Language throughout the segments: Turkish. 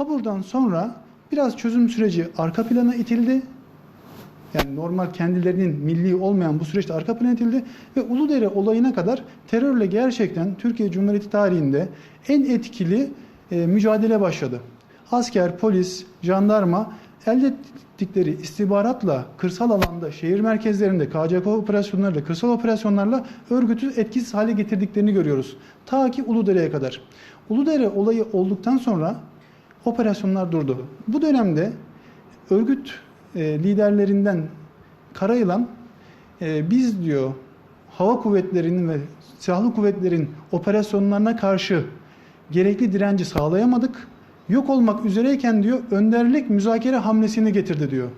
Habur'dan sonra biraz çözüm süreci arka plana itildi. Yani normal kendilerinin milli olmayan bu süreçte arka plana itildi ve Uludere olayına kadar terörle gerçekten Türkiye Cumhuriyeti tarihinde en etkili e, mücadele başladı. Asker, polis, jandarma elde ettikleri istihbaratla kırsal alanda, şehir merkezlerinde KCK operasyonlarıyla, kırsal operasyonlarla örgütü etkisiz hale getirdiklerini görüyoruz. Ta ki Uludere'ye kadar. Uludere olayı olduktan sonra operasyonlar durdu. Bu dönemde örgüt e, liderlerinden Karayılan e, biz diyor hava kuvvetlerinin ve silahlı kuvvetlerin operasyonlarına karşı gerekli direnci sağlayamadık. Yok olmak üzereyken diyor önderlik müzakere hamlesini getirdi diyor.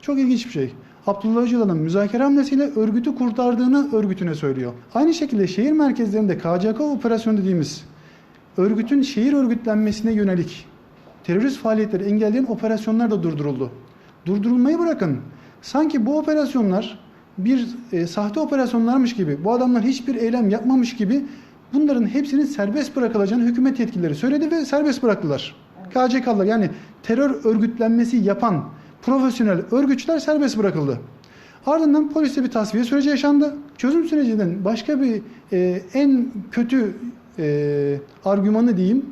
Çok ilginç bir şey. Abdullah Öcalan'ın müzakere hamlesiyle örgütü kurtardığını örgütüne söylüyor. Aynı şekilde şehir merkezlerinde KCK operasyonu dediğimiz örgütün şehir örgütlenmesine yönelik terörist faaliyetleri engelleyen operasyonlar da durduruldu. Durdurulmayı bırakın. Sanki bu operasyonlar bir e, sahte operasyonlarmış gibi, bu adamlar hiçbir eylem yapmamış gibi bunların hepsinin serbest bırakılacağını hükümet yetkilileri söyledi ve serbest bıraktılar. KCK'lar yani terör örgütlenmesi yapan profesyonel örgütçüler serbest bırakıldı. Ardından poliste bir tasfiye süreci yaşandı. Çözüm sürecinin başka bir e, en kötü e, argümanı diyeyim,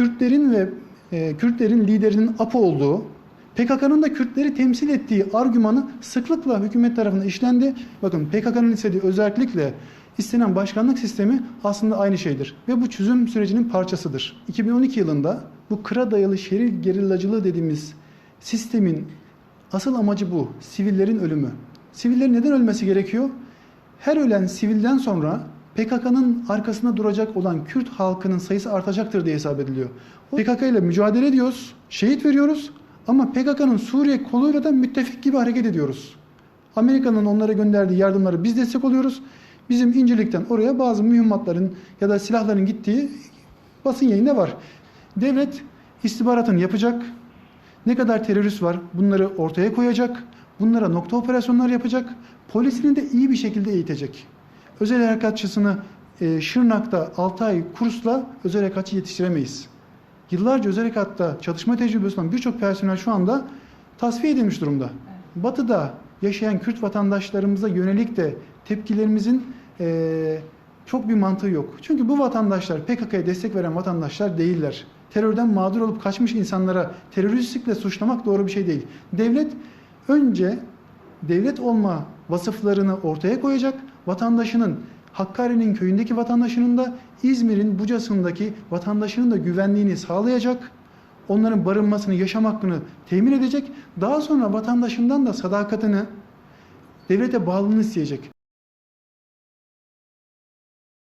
Kürtlerin ve e, Kürtlerin liderinin APO olduğu, PKK'nın da Kürtleri temsil ettiği argümanı sıklıkla hükümet tarafından işlendi. Bakın PKK'nın istediği özellikle istenen başkanlık sistemi aslında aynı şeydir. Ve bu çözüm sürecinin parçasıdır. 2012 yılında bu kıra dayalı şehir gerillacılığı dediğimiz sistemin asıl amacı bu. Sivillerin ölümü. Sivillerin neden ölmesi gerekiyor? Her ölen sivilden sonra PKK'nın arkasında duracak olan Kürt halkının sayısı artacaktır diye hesap ediliyor. PKK ile mücadele ediyoruz, şehit veriyoruz ama PKK'nın Suriye koluyla da müttefik gibi hareket ediyoruz. Amerika'nın onlara gönderdiği yardımları biz destek oluyoruz. Bizim İncirlik'ten oraya bazı mühimmatların ya da silahların gittiği basın yayında var. Devlet istihbaratını yapacak. Ne kadar terörist var bunları ortaya koyacak. Bunlara nokta operasyonlar yapacak. Polisini de iyi bir şekilde eğitecek. Özel harekatçısını e, Şırnak'ta 6 ay kursla özel harekatçı yetiştiremeyiz. Yıllarca özel harekatta çalışma tecrübesi olan birçok personel şu anda tasfiye edilmiş durumda. Batı'da yaşayan Kürt vatandaşlarımıza yönelik de tepkilerimizin e, çok bir mantığı yok. Çünkü bu vatandaşlar PKK'ya destek veren vatandaşlar değiller. Terörden mağdur olup kaçmış insanlara teröristlikle suçlamak doğru bir şey değil. Devlet önce devlet olma vasıflarını ortaya koyacak. Vatandaşının Hakkari'nin köyündeki vatandaşının da İzmir'in Buca'sındaki vatandaşının da güvenliğini sağlayacak. Onların barınmasını, yaşam hakkını temin edecek. Daha sonra vatandaşından da sadakatini, devlete bağlılığını isteyecek.